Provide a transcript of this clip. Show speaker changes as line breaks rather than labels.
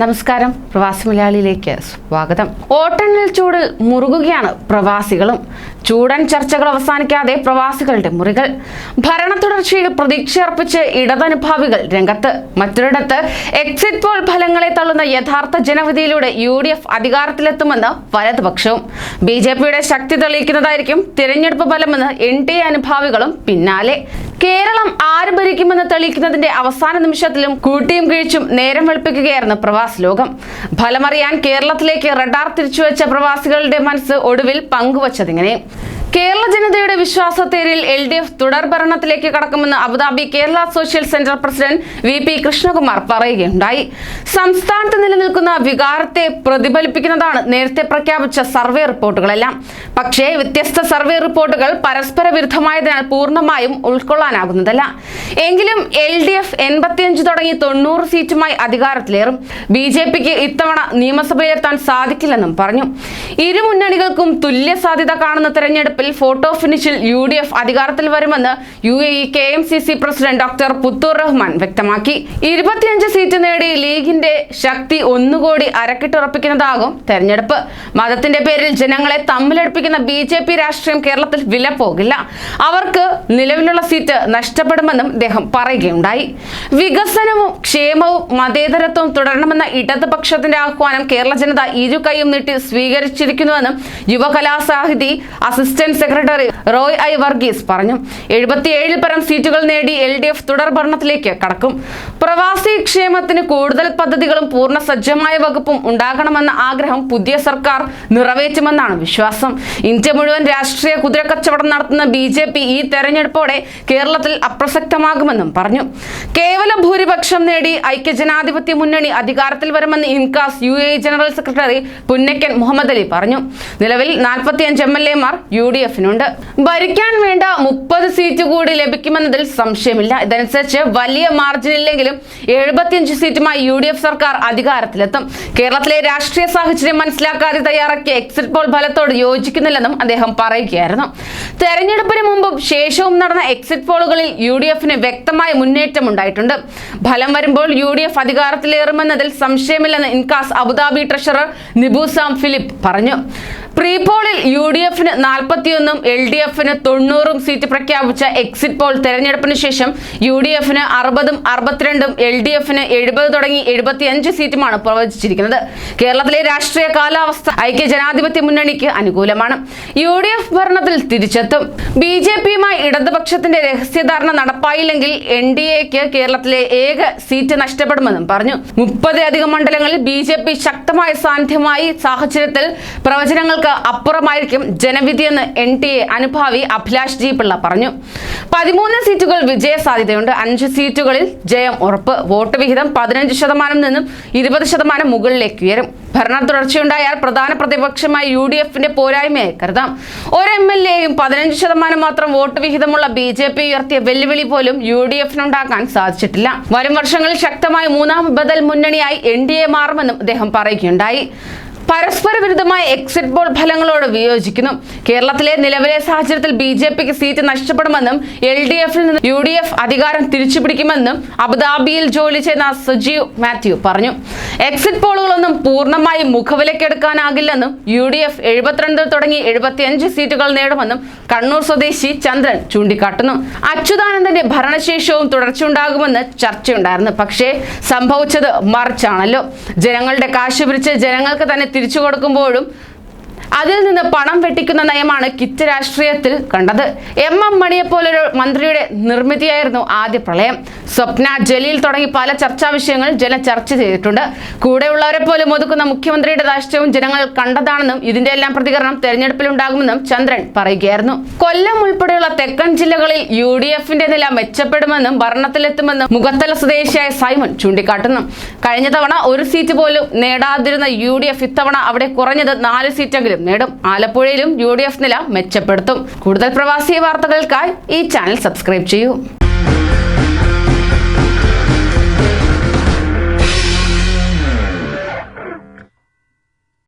നമസ്കാരം. പ്രവാസി മലയാളിയിലേക്ക് സ്വാഗതം. വോട്ടെണ്ണൽ ചൂട് മുറുകുകയാണ് പ്രവാസികളും. ചൂടൻ ചർച്ചകൾ അവസാനിക്കാതെ പ്രവാസികളുടെ മുറികൾ. ഭരണ തുടർച്ചയിൽ പ്രതീക്ഷയർപ്പിച്ച് ഇടതനുഭാവികൾ രംഗത്ത്. മറ്റൊരിടത്ത് എക്സിറ്റ് പോൾ ഫലങ്ങളെ തള്ളുന്ന യഥാർത്ഥ ജനവിധിയിലൂടെ യു ഡി എഫ് അധികാരത്തിലെത്തുമെന്ന് വലതുപക്ഷവും. ബി ജെ പിയുടെ ശക്തി തെളിയിക്കുന്നതായിരിക്കും തിരഞ്ഞെടുപ്പ് ഫലമെന്ന് എൻ ഡി എ അനുഭാവികളും പിന്നാലെ. കേരളം ആര് ഭരിക്കുമെന്ന് തെളിയിക്കുന്നതിന്റെ അവസാന നിമിഷത്തിലും കൂട്ടിയും കിഴിച്ചും നേരം വെളുപ്പിക്കുകയായിരുന്നു പ്രവാസി ലോകം. ഫലമറിയാൻ കേരളത്തിലേക്ക് റഡാർ തിരിച്ചുവെച്ച പ്രവാസികളുടെ മനസ്സ് ഒടുവിൽ പങ്കുവച്ചതിങ്ങനെ. കേരള ജനതയുടെ വിശ്വാസത്തേരിൽ എൽ ഡി എഫ് തുടർ ഭരണത്തിലേക്ക് കടക്കുമെന്ന് Abu Dhabi Kerala social centre president V P Krishnakumar പറയുകയുണ്ടായി. സംസ്ഥാനത്ത് നിലനിൽക്കുന്ന വികാരത്തെ പ്രതിഫലിപ്പിക്കുന്നതാണ് നേരത്തെ പ്രഖ്യാപിച്ച സർവേ റിപ്പോർട്ടുകളെല്ലാം. പക്ഷേ വ്യത്യസ്ത സർവേ റിപ്പോർട്ടുകൾ പരസ്പര വിരുദ്ധമായതിനാൽ പൂർണമായും ഉൾക്കൊള്ളാനാകുന്നതല്ല. എങ്കിലും എൽ ഡി എഫ് എൺപത്തിയഞ്ച് തുടങ്ങി തൊണ്ണൂറ് സീറ്റുമായി അധികാരത്തിലേറും. ബി ജെ പിക്ക് ഇത്തവണ നിയമസഭയിലെത്താൻ സാധിക്കില്ലെന്നും പറഞ്ഞു. ഇരു മുന്നണികൾക്കും തുല്യ സാധ്യത കാണുന്ന തെരഞ്ഞെടുപ്പിൽ ഫോട്ടോ ഫിനിഷിൽ യു ഡി എഫ് അധികാരത്തിൽ വരുമെന്ന് U A E K M C C president doctor Puthur Rahman വ്യക്തമാക്കി. ഇരുപത്തിയഞ്ച് സീറ്റ് നേടി ലീഗിന്റെ ശക്തി ഒന്നുകൂടി അരക്കിട്ടുറപ്പിക്കുന്നതാകും തെരഞ്ഞെടുപ്പ്. മതത്തിന്റെ പേരിൽ ജനങ്ങളെ തമ്മിലടുപ്പിക്കുന്ന ബി ജെ പി രാഷ്ട്രീയം കേരളത്തിൽ വില പോകില്ല അവർക്ക് നിലവിലുള്ള സീറ്റ് നഷ്ടപ്പെടുമെന്നും അദ്ദേഹം പറയുകയുണ്ടായി. വികസനവും ക്ഷേമവും മതേതരത്വവും തുടരണമെന്ന ഇടതുപക്ഷത്തിന്റെ ആഹ്വാനം കേരള ജനത ഇരു കൈയും നീട്ടി സ്വീകരിച്ചിരിക്കുന്നുവെന്നും Yuvakalasahithi assistant secretary Roy I Varghese പറഞ്ഞു എഴുപത്തിയേഴിൽ പരം സീറ്റുകൾ നേടി എൽ ഡി എഫ് തുടർ ഭരണത്തിലേക്ക് കടക്കും. പ്രവാസി ക്ഷേമത്തിന് കൂടുതൽ പദ്ധതികളും പൂർണ സജ്ജമായ വകുപ്പും ഉണ്ടാകണമെന്ന ആഗ്രഹം പുതിയ സർക്കാർ നിറവേറ്റുമെന്നാണ് വിശ്വാസം. ഇന്ത്യ മുഴുവൻ രാഷ്ട്രീയ കുതിരക്കച്ചവടം നടത്തുന്ന ബി ജെ പി ഈ തെരഞ്ഞെടുപ്പോടെ കേരളത്തിൽ അപ്രസക്തമാകുമെന്നും പറഞ്ഞു. കേവല ഭൂരിപക്ഷം നേടി ഐക്യജനാധിപത്യ മുന്നണി അധികാരത്തിൽ വരുമെന്ന് Incas U A general secretary Punnakkan Muhammad Ali പറഞ്ഞു. നിലവിൽ നാൽപ്പത്തിയഞ്ച് എം എൽ എമാർ യു ഡി എഫിനുണ്ട്. ഭരിക്കാൻ വേണ്ട മുപ്പത് സീറ്റ് കൂടി ലഭിക്കുമെന്നതിൽ സംശയമില്ല. ഇതനുസരിച്ച് വലിയ മാർജിനില്ലെങ്കിലും എഴുപത്തിയഞ്ച് സീറ്റുമായി യു ഡി എഫ് സർക്കാർ അധികാരത്തിലെത്തും. കേരളത്തിലെ രാഷ്ട്രീയ സാഹചര്യം മനസ്സിലാക്കാതെ തയ്യാറാക്കിയ എക്സിറ്റ് പോൾ ഫലത്തോട് യോജിക്കുന്നില്ലെന്നും അദ്ദേഹം പറയുകയായിരുന്നു. തെരഞ്ഞെടുപ്പിന് മുമ്പും ശേഷവും നടന്ന എക്സിറ്റ് പോളുകളിൽ യു ഡി എഫിന് വ്യക്തമായ മുന്നേറ്റം ഉണ്ടായിട്ടുണ്ട്. ഫലം വരുമ്പോൾ യു ഡി എഫ് അധികാരത്തിലേറുമെന്നതിൽ സംശയമില്ലെന്ന് INCAS Abu Dhabi treasurer Nibusam Philip പറഞ്ഞു. പ്രീ പോളിൽ യു ഡി എഫിന് നാൽപ്പത്തിയൊന്നും എൽ ഡി എഫിന് തൊണ്ണൂറും സീറ്റ് പ്രഖ്യാപിച്ച എക്സിറ്റ് പോൾ തെരഞ്ഞെടുപ്പിന് ശേഷം യു ഡി എഫിന് അറുപതും അറുപത്തിരണ്ടും എൽ ഡി എഫിന് എഴുപത് തുടങ്ങി എഴുപത്തിയഞ്ച് സീറ്റുമാണ് പ്രവചിച്ചിരിക്കുന്നത്. കേരളത്തിലെ രാഷ്ട്രീയ കാലാവസ്ഥ ഐക്യ ജനാധിപത്യ മുന്നണിക്ക് അനുകൂലമാണ്. യു ഡി എഫ് ഭരണത്തിൽ തിരിച്ചെത്തും. ബി ജെ പിയുമായി ഇടതുപക്ഷത്തിന്റെ രഹസ്യധാരണ നടപ്പായില്ലെങ്കിൽ എൻ ഡി എക്ക് കേരളത്തിലെ ഏക സീറ്റ് നഷ്ടപ്പെടുമെന്നും പറഞ്ഞു. മുപ്പതിലധികം മണ്ഡലങ്ങളിൽ ബി ജെ പി ശക്തമായ സാന്നിധ്യമായി സാഹചര്യത്തിൽ പ്രവചനങ്ങൾക്ക് അപ്പുറമായിരിക്കും ജനവിധിയെന്ന് എൻ ടി എ അനുഭാവി അഭിലാഷ് ജി പിള്ള പറഞ്ഞു. പതിമൂന്ന് സീറ്റുകൾ വിജയ സാധ്യതയുണ്ട് അഞ്ച് സീറ്റുകളിൽ ജയം ഉറപ്പ്. വോട്ട് വിഹിതം പതിനഞ്ച് ശതമാനം നിന്നും ഇരുപത് ശതമാനം മുകളിലേക്ക് ഉയരും. ഭരണ തുടർച്ചയുണ്ടായാൽ പ്രധാന പ്രതിപക്ഷമായ യു ഡി എഫിന്റെ പോരായ്മയായി കരുതാം. ഒരു എം എൽ എയും പതിനഞ്ച് ശതമാനം മാത്രം വോട്ട് വിഹിതമുള്ള ബി ജെ പി ഉയർത്തിയ വെല്ലുവിളി പോലും യു ഡി എഫിനുണ്ടാക്കാൻ സാധിച്ചിട്ടില്ല. വരും വർഷങ്ങളിൽ ശക്തമായ മൂന്നാം ബദൽ മുന്നണിയായി എൻ ഡി എ മാറുമെന്നും അദ്ദേഹം പറയുകയുണ്ടായി. പരസ്പര വിരുദ്ധമായ എക്സിറ്റ് പോൾ ഫലങ്ങളോട് വിയോജിക്കുന്നു. കേരളത്തിലെ നിലവിലെ സാഹചര്യത്തിൽ ബി ജെ പിക്ക് സീറ്റ് നഷ്ടപ്പെടുമെന്നും എൽ ഡി എഫിൽ നിന്ന് യു ഡി എഫ് അധികാരം തിരിച്ചുപിടിക്കുമെന്നും അബുദാബിയിൽ ജോലി ചെയ്യുന്ന സജീവ് മാത്യു പറഞ്ഞു. എക്സിറ്റ് പോളുകളൊന്നും പൂർണമായി മുഖവിലക്കെടുക്കാനാകില്ലെന്നും യു ഡി എഫ് എഴുപത്തിരണ്ടിൽ തുടങ്ങി എഴുപത്തിയഞ്ച് സീറ്റുകൾ നേടുമെന്നും കണ്ണൂർ സ്വദേശി ചന്ദ്രൻ ചൂണ്ടിക്കാട്ടുന്നു. അച്യുതാനന്ദന്റെ ഭരണശേഷവും തുടർച്ചയുണ്ടാകുമെന്ന് ചർച്ചയുണ്ടായിരുന്നു. പക്ഷേ സംഭവിച്ചത് മറിച്ചാണല്ലോ. ജനങ്ങളുടെ കാശ് പിരിച്ച് ജനങ്ങൾക്ക് തന്നെ തിരിച്ചു കൊടുക്കുമ്പോഴും അതിൽ നിന്ന് പണം വെട്ടിക്കുന്ന നയമാണ് കിറ്റ് രാഷ്ട്രീയത്തിൽ കണ്ടത്. എം എം മണിയെ പോലൊരു മന്ത്രിയുടെ നിർമ്മിതിയായിരുന്നു ആദ്യ പ്രളയം. സ്വപ്ന ജലീൽ തുടങ്ങി പല ചർച്ചാ വിഷയങ്ങൾ ജന ചർച്ച ചെയ്തിട്ടുണ്ട്. കൂടെയുള്ളവരെ പോലും ഒതുക്കുന്ന മുഖ്യമന്ത്രിയുടെ രാഷ്ട്രീയവും ജനങ്ങൾ കണ്ടതാണെന്നും ഇതിന്റെ എല്ലാം പ്രതികരണം തെരഞ്ഞെടുപ്പിൽ ഉണ്ടാകുമെന്നും ചന്ദ്രൻ പറയുകയായിരുന്നു. കൊല്ലം ഉൾപ്പെടെയുള്ള തെക്കൻ ജില്ലകളിൽ യു ഡി എഫിന്റെ നില മെച്ചപ്പെടുമെന്നും ഭരണത്തിലെത്തുമെന്നും മുഖത്തല സ്വദേശിയായ സൈമൺ ചൂണ്ടിക്കാട്ടുന്നു. കഴിഞ്ഞ തവണ ഒരു സീറ്റ് പോലും നേടാതിരുന്ന യു ഡി എഫ് ഇത്തവണ അവിടെ കുറഞ്ഞത് നാല് സീറ്റെങ്കിലും നേടും. ആലപ്പുഴയിലും യു നില മെച്ചപ്പെടുത്തും. കൂടുതൽ പ്രവാസി വാർത്തകൾക്കായി ഈ ചാനൽ സബ്സ്ക്രൈബ് ചെയ്യൂ.